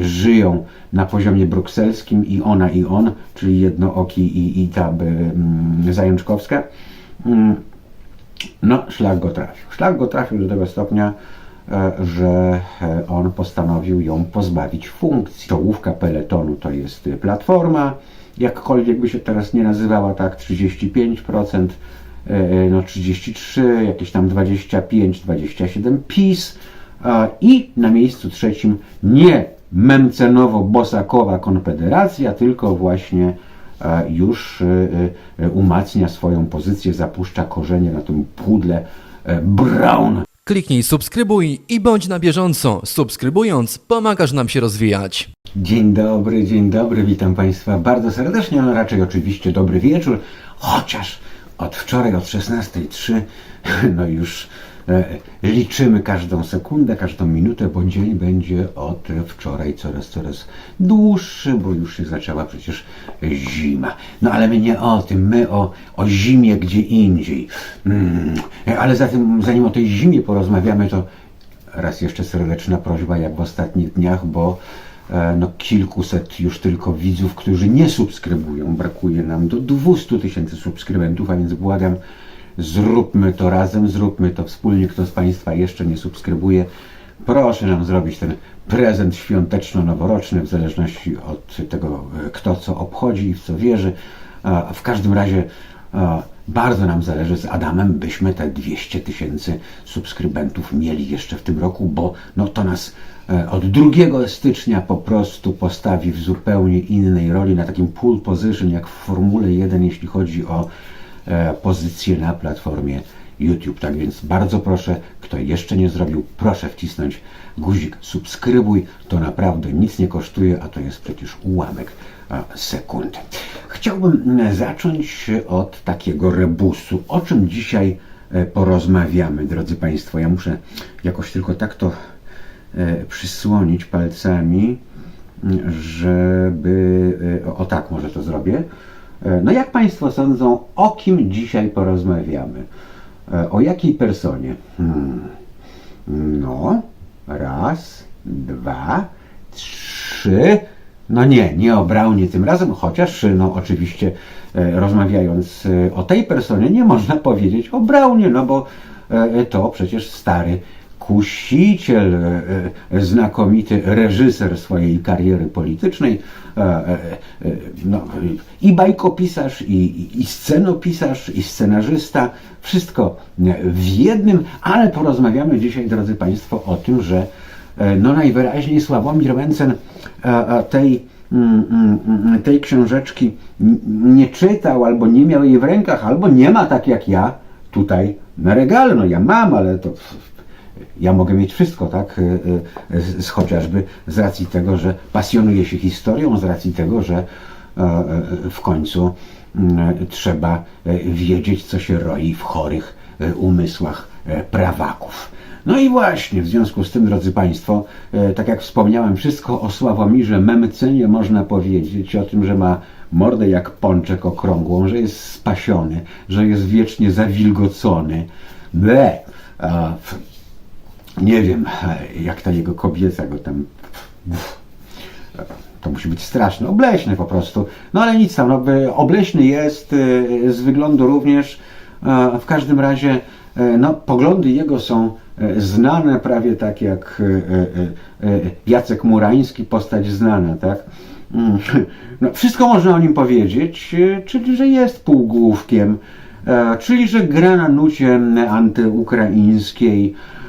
e, żyją na poziomie brukselskim i ona i on, czyli jednooki i, i ta mm, Zajączkowska. Mm, no, szlak go trafił. Szlak go trafił do tego stopnia, e, że e, on postanowił ją pozbawić funkcji. Czołówka peletonu to jest Platforma, jakkolwiek by się teraz nie nazywała, tak, 35%, e, no 33, jakieś tam 25, 27 PiS i na miejscu trzecim nie Memcenowo-Bosakowa Konfederacja, tylko właśnie e, już e, e, umacnia swoją pozycję, zapuszcza korzenie na tym pudle Brown. Kliknij subskrybuj i bądź na bieżąco. Subskrybując, pomagasz nam się rozwijać. Dzień dobry, dzień dobry, witam Państwa bardzo serdecznie, no raczej oczywiście dobry wieczór, chociaż od wczoraj od 16.03 no już liczymy każdą sekundę, każdą minutę, bo dzień będzie od wczoraj coraz, coraz dłuższy, bo już się zaczęła przecież zima. No ale my nie o tym, my o, o zimie gdzie indziej. Mm, ale zatem, zanim o tej zimie porozmawiamy, to raz jeszcze serdeczna prośba, jak w ostatnich dniach, bo e, no, kilkuset już tylko widzów, którzy nie subskrybują. Brakuje nam do 200 tysięcy subskrybentów, a więc błagam, zróbmy to razem, zróbmy to wspólnie. Kto z Państwa jeszcze nie subskrybuje, proszę nam zrobić ten prezent świąteczno-noworoczny, w zależności od tego, e, kto co obchodzi i w co wierzy. W każdym razie bardzo nam zależy z Adamem, byśmy te 200 tysięcy subskrybentów mieli jeszcze w tym roku, bo no to nas e, od 2 stycznia po prostu postawi w zupełnie innej roli, na takim pole position jak w Formule 1, jeśli chodzi o pozycję na platformie YouTube. Tak więc bardzo proszę, kto jeszcze nie zrobił, proszę wcisnąć guzik subskrybuj. To naprawdę nic nie kosztuje, a to jest przecież ułamek sekundy. Chciałbym zacząć od takiego rebusu. O czym dzisiaj e, porozmawiamy, drodzy Państwo? Ja muszę jakoś tylko tak to e, przysłonić palcami, żeby. e, O tak, może to zrobię. E, No jak Państwo sądzą, o kim dzisiaj porozmawiamy? E, O jakiej personie? Hmm. No, raz, dwa, trzy. No nie, nie o Braunie tym razem, chociaż no oczywiście e, rozmawiając e, o tej personie nie można powiedzieć o Braunie, no bo e, to przecież stary kusiciel, e, e, znakomity reżyser swojej kariery politycznej, e, no, i bajkopisarz, i, i- scenopisarz, i scenarzysta, wszystko w jednym, ale porozmawiamy dzisiaj, drodzy Państwo, o tym, że no najwyraźniej Sławomir Mencen tej, mm, mm, mm, tej książeczki nie czytał, albo nie miał jej w rękach, albo nie ma tak jak ja tutaj na regale. No ja mam, ale to ja mogę mieć wszystko, tak? Y, y, Z, chociażby z racji tego, że pasjonuję się historią, z racji tego, że e, e, w końcu trzeba e, wiedzieć, co się roi w chorych e, umysłach e, prawaków. No i właśnie, w związku z tym, drodzy Państwo, e, tak jak wspomniałem, wszystko o Sławomirze Memcenie można powiedzieć, o tym, że ma mordę jak pączek okrągłą, że jest spasiony, że jest wiecznie zawilgocony. Ble! Nie wiem, jak ta jego kobieta go tam. To musi być straszne, obleśne po prostu. No ale nic tam, no, by- obleśny jest, y, z wyglądu również. W każdym razie, no, poglądy jego są znane, prawie tak jak Jacek Murański, postać znana, tak? Mm, No, wszystko można o nim powiedzieć, czyli że jest półgłówkiem, e, czyli że gra na nucie antyukraińskiej, e,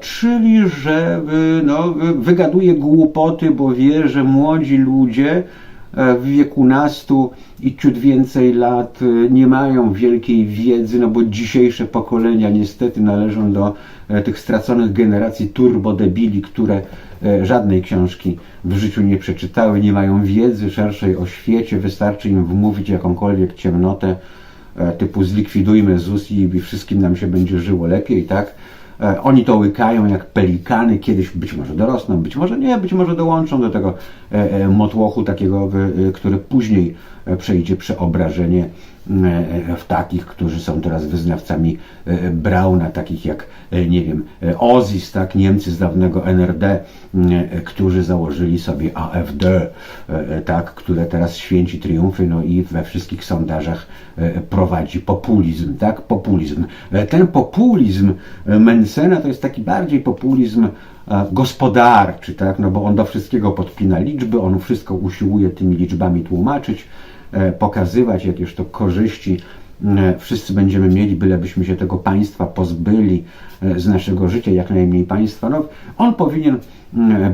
czyli że y, no, y, wygaduje głupoty, bo wie, że młodzi ludzie e, w wieku nastu i ciut więcej lat y, nie mają wielkiej wiedzy, no bo dzisiejsze pokolenia niestety należą do e, tych straconych generacji turbodebili, które e, żadnej książki w życiu nie przeczytały, nie mają wiedzy szerszej o świecie, wystarczy im wmówić jakąkolwiek ciemnotę typu zlikwidujmy ZUS i wszystkim nam się będzie żyło lepiej, tak? E, Oni to łykają jak pelikany, kiedyś być może dorosną, być może nie, być może dołączą do tego e, e, motłochu takiego, który później przejdzie przeobrażenie e, w takich, którzy są teraz wyznawcami e, Brauna, takich jak, e, nie wiem, e, Ozis, tak, Niemcy z dawnego NRD, e, którzy założyli sobie AfD, e, tak, które teraz święci triumfy, no i we wszystkich sondażach e, prowadzi populizm, tak, populizm. E, Ten populizm e, Mencena to jest taki bardziej populizm e, gospodarczy, tak, no bo on do wszystkiego podpina liczby, on wszystko usiłuje tymi liczbami tłumaczyć, e, pokazywać jakieś to korzyści e, wszyscy będziemy mieli, bylebyśmy się tego państwa pozbyli e, z naszego życia, jak najmniej państwa. No, on powinien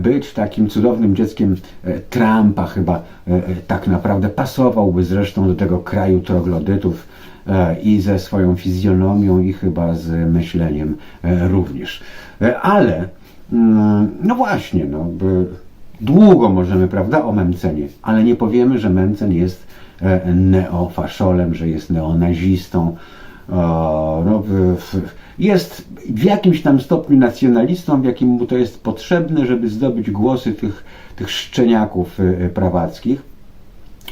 być takim cudownym dzieckiem e, Trumpa chyba e, e, tak naprawdę pasowałby zresztą do tego kraju troglodytów e, i ze swoją fizjonomią i chyba z myśleniem e, również. E, Ale no właśnie, no, długo możemy, prawda, o Memcenie, ale nie powiemy, że Memcen jest e, neofaszolem, że jest neonazistą. O, no, jest w jakimś tam stopniu nacjonalistą, w jakim mu to jest potrzebne, żeby zdobyć głosy tych, tych szczeniaków e, prawackich.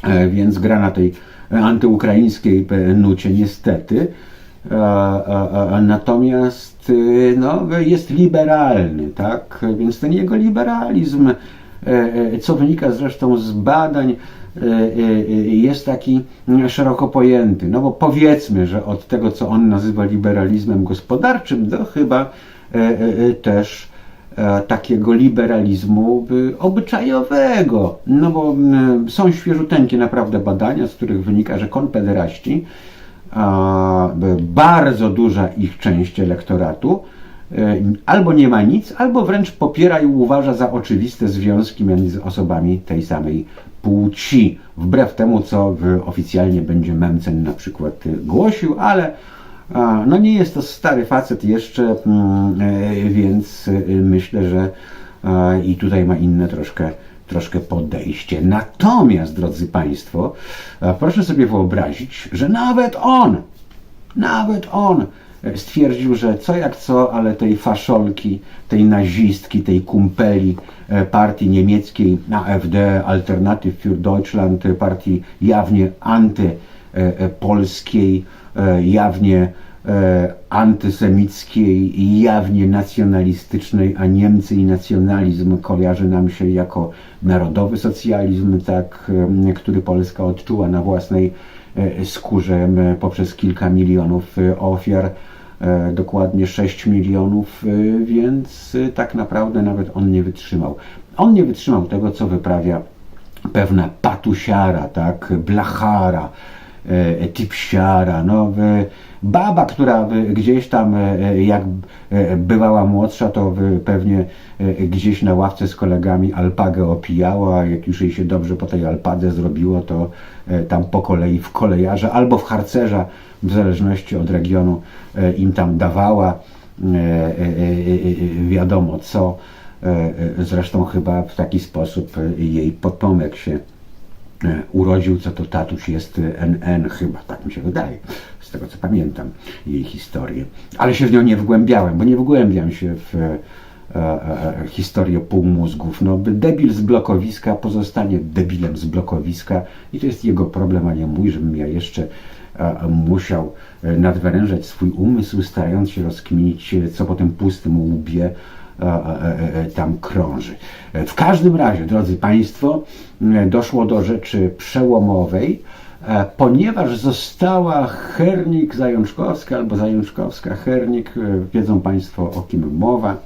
E, więc gra na tej antyukraińskiej e, nucie niestety. E, e, e, Natomiast e, no, jest liberalny, tak? Więc ten jego liberalizm, e, e, co wynika zresztą z badań, e, e, e, jest taki mm, szeroko pojęty. No bo powiedzmy, że od tego, co on nazywa liberalizmem gospodarczym, do chyba też e, takiego liberalizmu y, obyczajowego. No bo y, są świeżuteńkie naprawdę badania, z których wynika, że konfederaści, y, bardzo duża ich część elektoratu, y, albo nie ma nic, albo wręcz popiera i uważa za oczywiste związki między osobami tej samej płci. Wbrew temu, co y, oficjalnie będzie Memcen na przykład y, głosił, ale No nie jest to stary facet jeszcze, mm, e, więc e, myślę, że i tutaj ma inne troszkę, troszkę podejście. Natomiast, drodzy Państwo, proszę sobie wyobrazić, że nawet on, nawet on stwierdził, że co jak co, ale tej faszolki, tej nazistki, tej kumpeli e, partii niemieckiej AfD, Alternative für Deutschland, e, partii jawnie antypolskiej, e, jawnie e, antysemickiej i jawnie nacjonalistycznej, a Niemcy i nacjonalizm kojarzy nam się jako narodowy socjalizm, tak, e, który Polska odczuła na własnej e, skórze poprzez kilka milionów e, ofiar, e, dokładnie 6 milionów, e, więc e, tak naprawdę nawet on nie wytrzymał. On nie wytrzymał tego, co wyprawia pewna patusiara, tak, blachara, e, tipsiara, no, baba, która gdzieś tam, e, jak e, bywała młodsza, to pewnie e, gdzieś na ławce z kolegami alpagę opijała, jak już jej się dobrze po tej alpadze zrobiło, to e, tam po kolei w kolejarza albo w harcerza, w zależności od regionu, e, im tam dawała, e, e, e, e, wiadomo co, E, e, Zresztą chyba w taki sposób e, jej potomek się e, urodził, co to tatuś jest e, NN chyba, tak mi się wydaje, z tego co pamiętam jej historię. Ale się w nią nie wgłębiałem, bo nie wgłębiam się w e, e, e, historię półmózgów. No, debil z blokowiska pozostanie debilem z blokowiska i to jest jego problem, a nie mój, żebym ja jeszcze e, musiał e, nadwyrężać swój umysł, starając się rozkminić, e, co po tym pustym łbie e, e, e, tam krąży. E, W każdym razie, drodzy Państwo, e, doszło do rzeczy przełomowej, e, ponieważ została Hernik Zajączkowska albo Zajączkowska Hernik, e, wiedzą Państwo o kim mowa,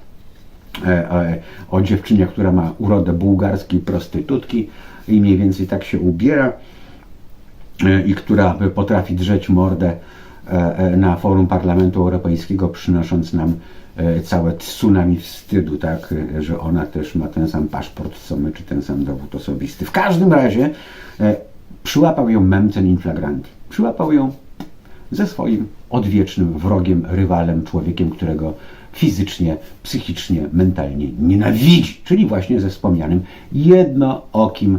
e, e, o dziewczynie, która ma urodę bułgarskiej prostytutki i mniej więcej tak się ubiera e, i która potrafi drzeć mordę e, e, na forum Parlamentu Europejskiego, przynosząc nam e, całe tsunami wstydu, tak, e, że ona też ma ten sam paszport co my, czy ten sam dowód osobisty. W każdym razie e, przyłapał ją Memcen in flagranti. Przyłapał ją ze swoim odwiecznym wrogiem, rywalem, człowiekiem, którego fizycznie, psychicznie, mentalnie nienawidzi, czyli właśnie ze wspomnianym jednookim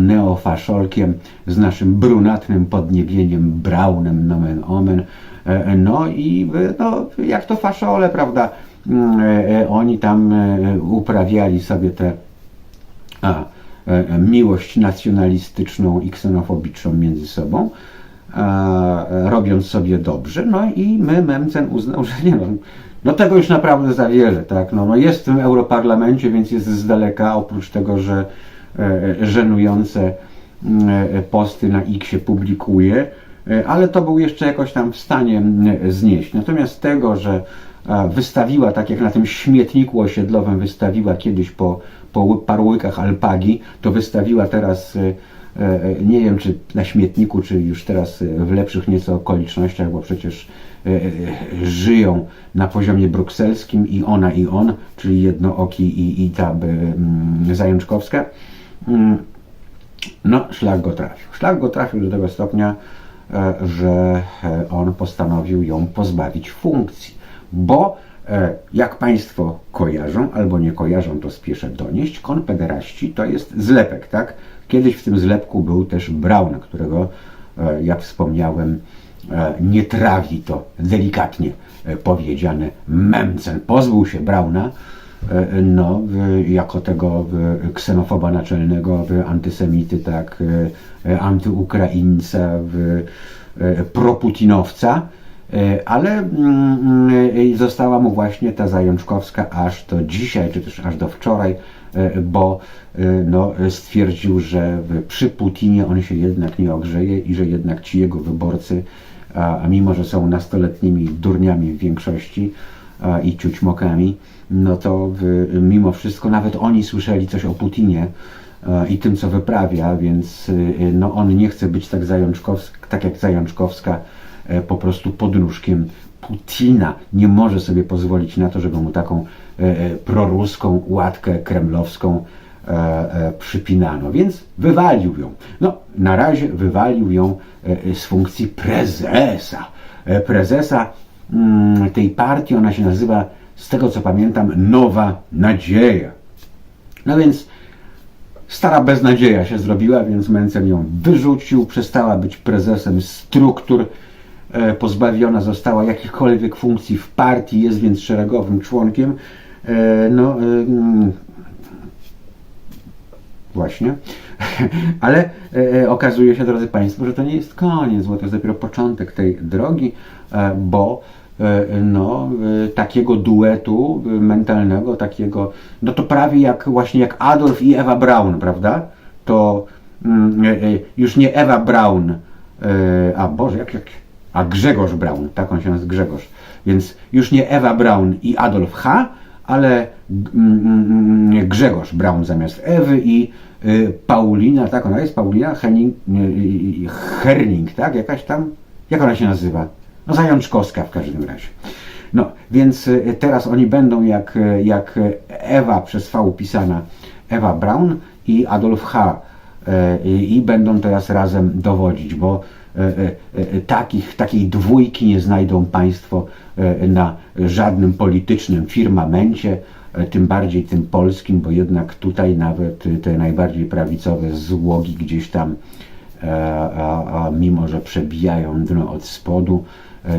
neofaszolkiem z naszym brunatnym podniebieniem, braunem nomen omen. E, No i e, no, jak to faszole, prawda? Mm, e, e, Oni tam e, uprawiali sobie te a, e, e, miłość nacjonalistyczną i ksenofobiczną między sobą. e, robiąc sobie dobrze, no i my, Memcen uznał, że nie no, no tego już naprawdę za wiele, tak, no, no jest w Europarlamencie, więc jest z daleka, oprócz tego, że e, żenujące e, posty na X się publikuje, e, ale to był jeszcze jakoś tam w stanie znieść. Natomiast tego, że e, wystawiła, tak jak na tym śmietniku osiedlowym wystawiła kiedyś po, po paru łykach alpagi, to wystawiła teraz, e, e, nie wiem czy na śmietniku, czy już teraz e, w lepszych nieco okolicznościach, bo przecież e, e, żyją na poziomie brukselskim i ona i on, czyli jednooki i, i ta e, Zajączkowska. Mm, no, szlak go trafił. Szlak go trafił do tego stopnia, e, że e, on postanowił ją pozbawić funkcji, bo e, jak Państwo kojarzą albo nie kojarzą, to spieszę donieść, konfederaści to jest zlepek, tak? Kiedyś w tym zlepku był też Braun, którego, jak wspomniałem, nie trawi to delikatnie powiedziane Memcen. Pozbył się Brauna, no, w- jako tego ksenofoba naczelnego, antysemity, tak, e, e, antyukraińca, e, proputinowca, e, ale mm, e, została mu właśnie ta Zajączkowska aż do dzisiaj, czy też aż do wczoraj, e, bo e, no, stwierdził, że przy Putinie on się jednak nie ogrzeje i że jednak ci jego wyborcy, a mimo, że są nastoletnimi durniami w większości a, i ciućmokami, no to mimo wszystko nawet oni słyszeli coś o Putinie e, i tym, co wyprawia, więc e, no, on nie chce być tak, tak jak Zajączkowska, e, po prostu podnóżkiem Putina. Nie może sobie pozwolić na to, żeby mu taką proruską łatkę kremlowską przypinano, więc wywalił ją. No, na razie wywalił ją z funkcji prezesa. Prezesa mm, tej partii, ona się nazywa, z tego co pamiętam, Nowa Nadzieja. No więc stara beznadzieja się zrobiła, więc Mencen ją wyrzucił, przestała być prezesem struktur, e, pozbawiona została jakichkolwiek funkcji w partii, jest więc szeregowym członkiem. E, no, e, mm, właśnie. Ale okazuje się, drodzy Państwo, że to nie jest koniec, bo to jest dopiero początek tej drogi, bo no, e, takiego duetu e, mentalnego, takiego, no to prawie jak właśnie jak Adolf i Ewa Braun, prawda? To mm, e, e, już nie Ewa Braun, e, a Boże, jak, jak, a Grzegorz Braun, tak on się nazywa Grzegorz. Więc już nie Ewa Braun i Adolf H., ale mm, mm, Grzegorz Braun zamiast Ewy i Paulina, tak ona jest, Paulina Henning, Herning, tak, jakaś tam, jak ona się nazywa? No Zajączkowska w każdym razie. No, więc y, teraz oni będą jak, y, jak Ewa przez V pisana, Ewa Braun i Adolf H. y, I, i będą teraz razem dowodzić, bo takich, takiej dwójki nie znajdą Państwo na żadnym politycznym firmamencie, tym bardziej tym polskim, bo jednak tutaj nawet te najbardziej prawicowe złogi gdzieś tam, e, mimo że przebijają dno od spodu,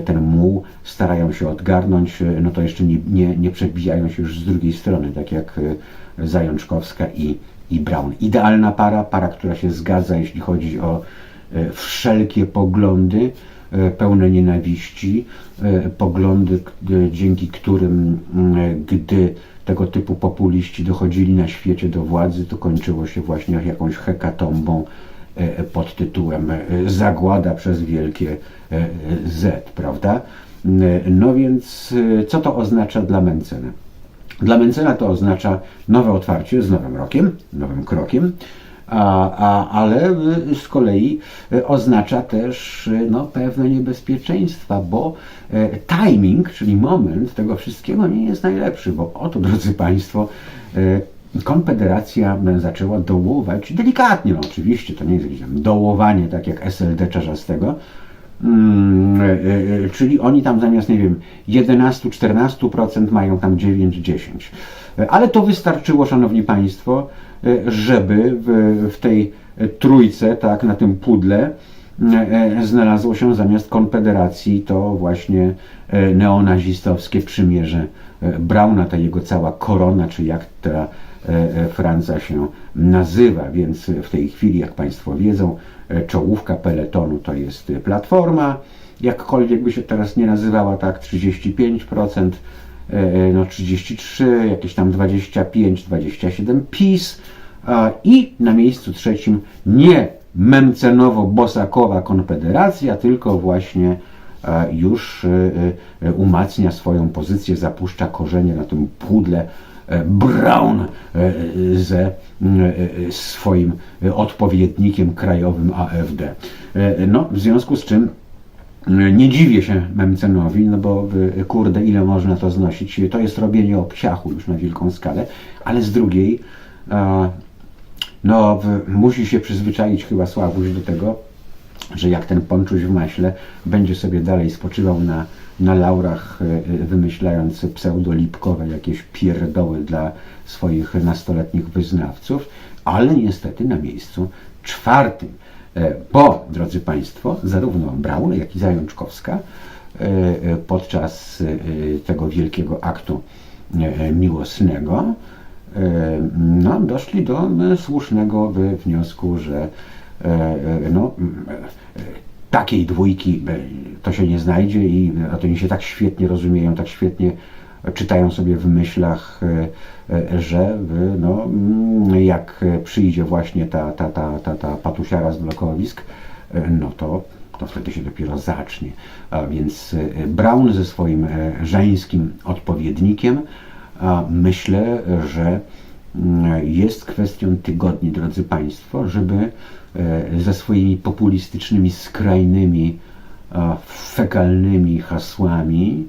ten muł starają się odgarnąć, e, no to jeszcze nie, nie, nie przebijają się już z drugiej strony, tak jak e, Zajączkowska i, i Braun. Idealna para, para, która się zgadza, jeśli chodzi o e, wszelkie poglądy, e, pełne nienawiści, e, poglądy, e, dzięki którym, gdy tego typu populiści dochodzili na świecie do władzy, to kończyło się właśnie jakąś hekatombą e, pod tytułem e, Zagłada przez wielkie e, Z, prawda? No więc e, co to oznacza dla Mencena? Dla Mencena to oznacza nowe otwarcie z nowym rokiem, nowym krokiem, a, a, ale z kolei oznacza też no, pewne niebezpieczeństwa, bo e, timing, czyli moment tego wszystkiego nie jest najlepszy, bo oto, drodzy Państwo, e, Konfederacja zaczęła dołować, delikatnie, no oczywiście, to nie jest jakieś tam dołowanie, tak jak SLD Czarzastego, Mm, e, e, czyli oni tam zamiast, nie wiem, 11-14% mają tam 9-10. E, Ale to wystarczyło, Szanowni Państwo, żeby w, w tej trójce, tak, na tym pudle znalazło się zamiast Konfederacji to właśnie neonazistowskie przymierze Brauna, ta jego cała korona, czy jak ta Franca się nazywa, więc w tej chwili, jak Państwo wiedzą, e, czołówka peletonu to jest Platforma, jakkolwiek by się teraz nie nazywała, tak, 35%, e, no 33, jakieś tam 25, 27 PiS i na miejscu trzecim nie Memcenowo-Bosakowa Konfederacja, tylko właśnie e, już e, e, umacnia swoją pozycję, zapuszcza korzenie na tym pudle e, Brown e, ze e, swoim e, odpowiednikiem krajowym AfD. E, No, w związku z czym nie dziwię się Memcenowi, no bo kurde, ile można to znosić. To jest robienie obciachu już na wielką skalę, ale z drugiej, e, no, musi się przyzwyczaić chyba Sławuś do tego, że jak ten ponczuś w maśle będzie sobie dalej spoczywał na, na laurach, y, y, wymyślając pseudolipkowe jakieś pierdoły dla swoich nastoletnich wyznawców, ale niestety na miejscu czwartym. E, Bo, drodzy Państwo, zarówno Braun, jak i Zajączkowska e, e, podczas e, tego wielkiego aktu e, miłosnego e, no, doszli do e, słusznego wniosku, że e, e, no, m, e, takiej dwójki e, to się nie znajdzie i a to oni się tak świetnie rozumieją, tak świetnie czytają sobie w myślach, e, e, że e, no, jak przyjdzie właśnie ta, ta, ta, ta, ta patusiara z blokowisk, e, no to, to wtedy się dopiero zacznie. A więc e, Brown ze swoim e, żeńskim odpowiednikiem, myślę, że jest kwestią tygodni, drodzy Państwo, żeby e, ze swoimi populistycznymi, skrajnymi, a, fekalnymi hasłami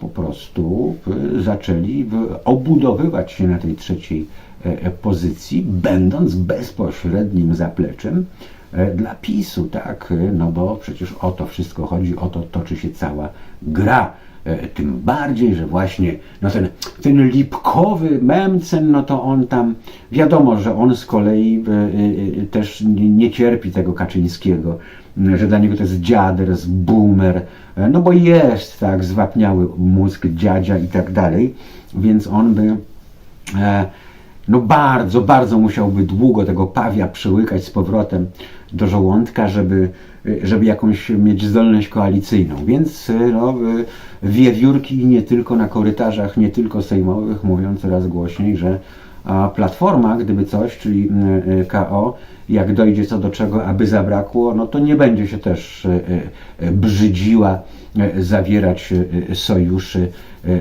po prostu e, zaczęli obudowywać się na tej trzeciej e, e, pozycji, będąc bezpośrednim zapleczem e, dla PiSu, tak? E, No bo przecież o to wszystko chodzi, o to toczy się cała gra. E, Tym bardziej, że właśnie no ten, ten lipkowy Memcen, no to on tam, wiadomo, że on z kolei e, e, też nie, cierpi tego Kaczyńskiego, że dla niego to jest dziaders, boomer, e, no bo jest tak zwapniały mózg dziadzia i tak dalej, więc on by no bardzo, bardzo musiałby długo tego pawia przełykać z powrotem do żołądka, żeby, żeby jakąś mieć zdolność koalicyjną. Więc no, wiewiórki nie tylko na korytarzach, nie tylko sejmowych mówią coraz głośniej, że Platforma, gdyby coś, czyli y, y, KO, jak dojdzie co do czego, aby zabrakło, no to nie będzie się też y, y, brzydziła y, zawierać sojuszy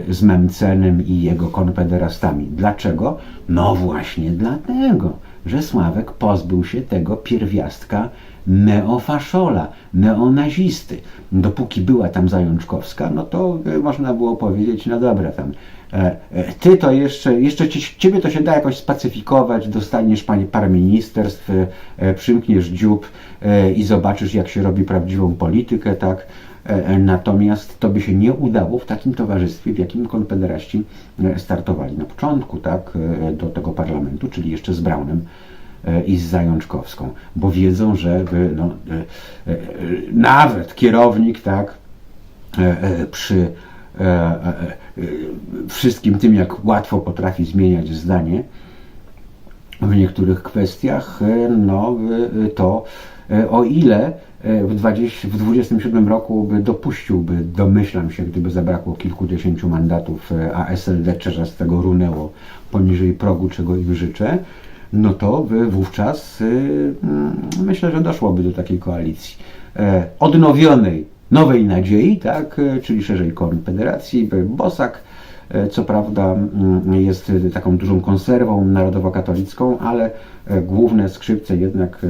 z Memcenem i jego konfederastami. Dlaczego? No właśnie dlatego, że Sławek pozbył się tego pierwiastka neofaszola, neonazisty. Dopóki była tam Zajączkowska, no to y, można było powiedzieć, no dobra, tam e, e, ty to jeszcze, jeszcze ci, ciebie to się da jakoś spacyfikować, dostaniesz pani parę ministerstw, e, e, przymkniesz dziób e, i zobaczysz, jak się robi prawdziwą politykę, tak? E, e, Natomiast to by się nie udało w takim towarzystwie, w jakim konfederaści e, startowali na początku, tak, e, do tego parlamentu, czyli jeszcze z Braunem e, i z Zajączkowską, bo wiedzą, że no, e, e, nawet kierownik, tak, e, przy wszystkim tym, jak łatwo potrafi zmieniać zdanie w niektórych kwestiach, no, to o ile w, 20, w 27 roku by dopuściłby, domyślam się, gdyby zabrakło kilkudziesięciu mandatów, a SLD czerzastego runęło poniżej progu, czego im życzę, no to wówczas y, mm, myślę, że doszłoby do takiej koalicji. E, odnowionej, nowej nadziei, tak, e, czyli szerzej konfederacji, by Bosak e, co prawda mm, jest e, taką dużą konserwą narodowo-katolicką, ale e, główne skrzypce jednak e,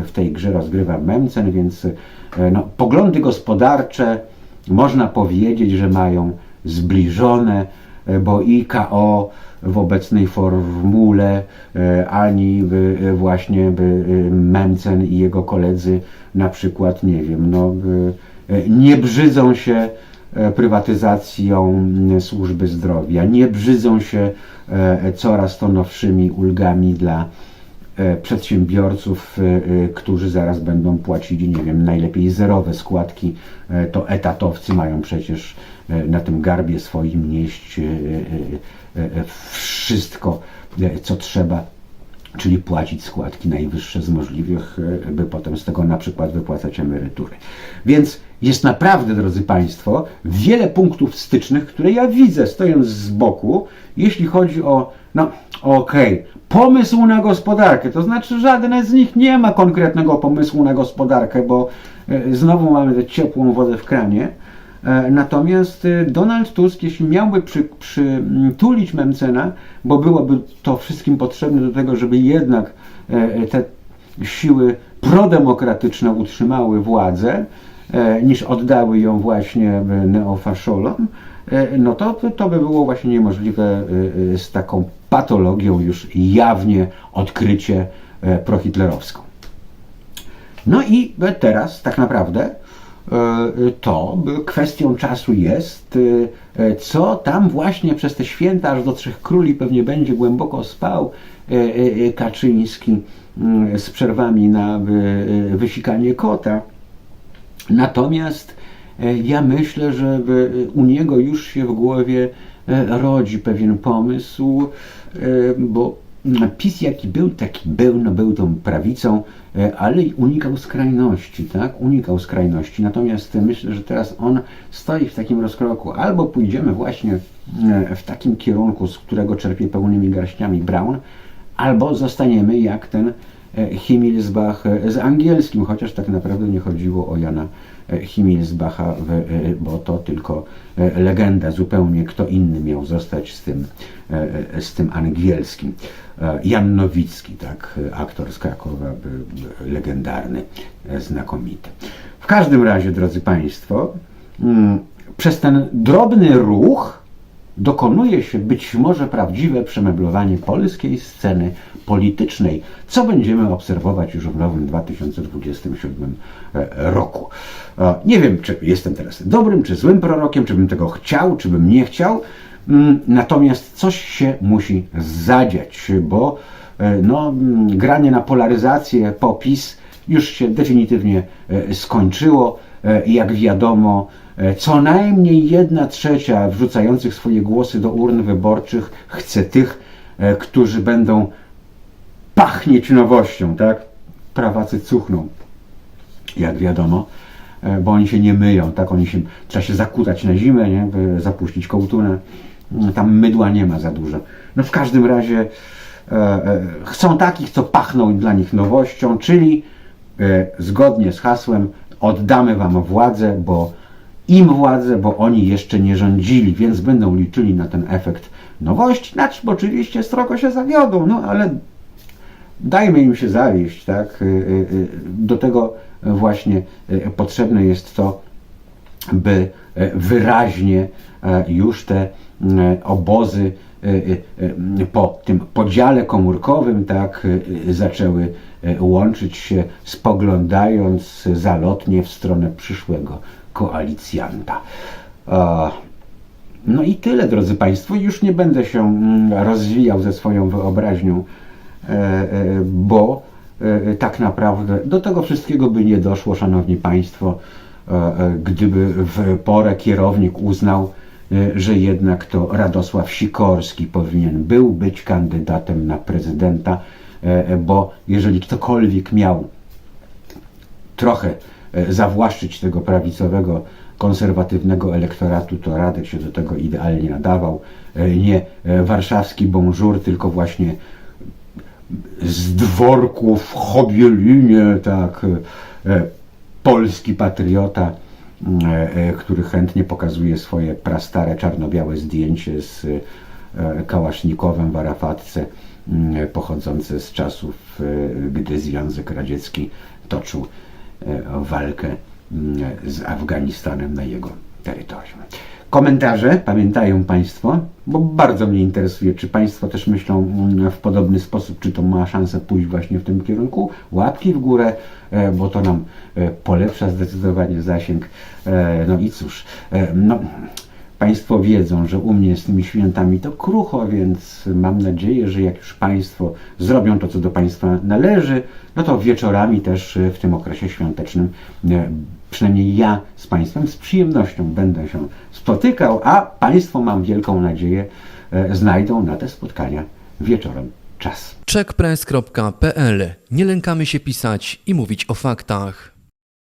e, w tej grze rozgrywa Memcen, więc e, no, poglądy gospodarcze można powiedzieć, że mają zbliżone, e, bo i KO w obecnej formule, e, ani e, właśnie e, Memcen i jego koledzy na przykład, nie wiem, no, nie brzydzą się prywatyzacją służby zdrowia, nie brzydzą się coraz to nowszymi ulgami dla przedsiębiorców, e, e, którzy zaraz będą płacili, nie wiem, najlepiej zerowe składki, e, to etatowcy mają przecież e, na tym garbie swoim nieść e, e, e, wszystko, e, co trzeba czyli płacić składki najwyższe z możliwych, e, by potem z tego na przykład wypłacać emerytury. Więc jest naprawdę, drodzy Państwo, wiele punktów stycznych, które ja widzę stojąc z boku, jeśli chodzi o, no okej, pomysł na gospodarkę, to znaczy żadne z nich nie ma konkretnego pomysłu na gospodarkę, bo e, znowu mamy tę ciepłą wodę w kranie, E, Natomiast e, Donald Tusk, jeśli miałby przy, przytulić Memcena, bo byłoby to wszystkim potrzebne do tego, żeby jednak te siły prodemokratyczne utrzymały władzę, niż oddały ją właśnie neofaszolom, no to, to by było właśnie niemożliwe z taką patologią już jawnie odkrycie e, prohitlerowską. No i teraz tak naprawdę e, to kwestią czasu jest, e, co tam właśnie przez te święta aż do Trzech Króli pewnie będzie głęboko spał Kaczyński z przerwami na wy- wysikanie kota. Natomiast ja myślę, że u niego już się w głowie rodzi pewien pomysł, e, bo PiS jaki był, taki był, no był tą prawicą, e, ale unikał skrajności, tak? Unikał skrajności. Natomiast myślę, że teraz on stoi w takim rozkroku. Albo pójdziemy właśnie e, w takim kierunku, z którego czerpie pełnymi garściami Brown, albo zostaniemy jak ten e, Himmelsbach e, z angielskim, chociaż tak naprawdę nie chodziło o Jana e, Himmelsbacha, w, e, bo to tylko e, legenda, zupełnie kto inny miał zostać z tym, e, e, z tym angielskim. E, Jan Nowicki, tak, e, aktor z Krakowa, legendarny, e, znakomity. W każdym razie, drodzy Państwo, mm, przez ten drobny ruch dokonuje się być może prawdziwe przemeblowanie polskiej sceny politycznej, co będziemy obserwować już w nowym 2027 e, roku. E, Nie wiem, czy jestem teraz dobrym czy złym prorokiem, czy bym tego chciał, czy bym nie chciał, Mm, natomiast coś się musi zadziać, bo e, no, mm, granie na polaryzację, popis już się definitywnie skończyło. Jak wiadomo, co najmniej jedna trzecia wrzucających swoje głosy do urn wyborczych chce tych, e, którzy będą pachnieć nowością, tak? Prawacy cuchną, jak wiadomo, e, bo oni się nie myją, tak? Oni się, trzeba się zakutać na zimę, nie? Zapuścić kołtunę. Mm, Tam mydła nie ma za dużo. No w każdym razie e, e, chcą takich, co pachną dla nich nowością, czyli e, zgodnie z hasłem oddamy wam władzę, bo im władzę, bo oni jeszcze nie rządzili, więc będą liczyli na ten efekt nowości, na czym oczywiście strogo się zawiodą, no ale dajmy im się zawieść, tak? Y, y, y, Do tego właśnie potrzebne jest to, by wyraźnie y, już te obozy po tym podziale komórkowym tak zaczęły łączyć się, spoglądając zalotnie w stronę przyszłego koalicjanta. A, no i tyle, drodzy Państwo. Już nie będę się mm, rozwijał ze swoją wyobraźnią, e, e, bo e, tak naprawdę do tego wszystkiego by nie doszło, Szanowni Państwo, e, e, gdyby w porę kierownik uznał, e, że jednak to Radosław Sikorski powinien był być kandydatem na prezydenta, e, e, bo jeżeli ktokolwiek miał trochę e, zawłaszczyć tego prawicowego, konserwatywnego elektoratu, to Radek się do tego idealnie nadawał. E, Nie e, warszawski bonjour, tylko właśnie z dworku w Chobielinie, tak, e, polski patriota, e, e, który chętnie pokazuje swoje prastare czarno-białe zdjęcie z e, kałasznikowem w Arafatce, m, pochodzące z czasów, e, gdy Związek Radziecki toczył e, walkę m, z Afganistanem na jego terytorium. Komentarze, pamiętają Państwo, bo bardzo mnie interesuje, czy Państwo też myślą mm, w podobny sposób, czy to ma szansę pójść właśnie w tym kierunku. Łapki w górę, e, bo to nam e, polepsza zdecydowanie zasięg. E, No i cóż, e, no, Państwo wiedzą, że u mnie z tymi świętami to krucho, więc mam nadzieję, że jak już Państwo zrobią to, co do Państwa należy, no to wieczorami też w tym okresie świątecznym, e, przynajmniej ja z Państwem z przyjemnością będę się spotykał, a Państwo, mam wielką nadzieję, e, znajdą na te spotkania wieczorem czas. checkpress.pl Nie lękamy się pisać i mówić o faktach.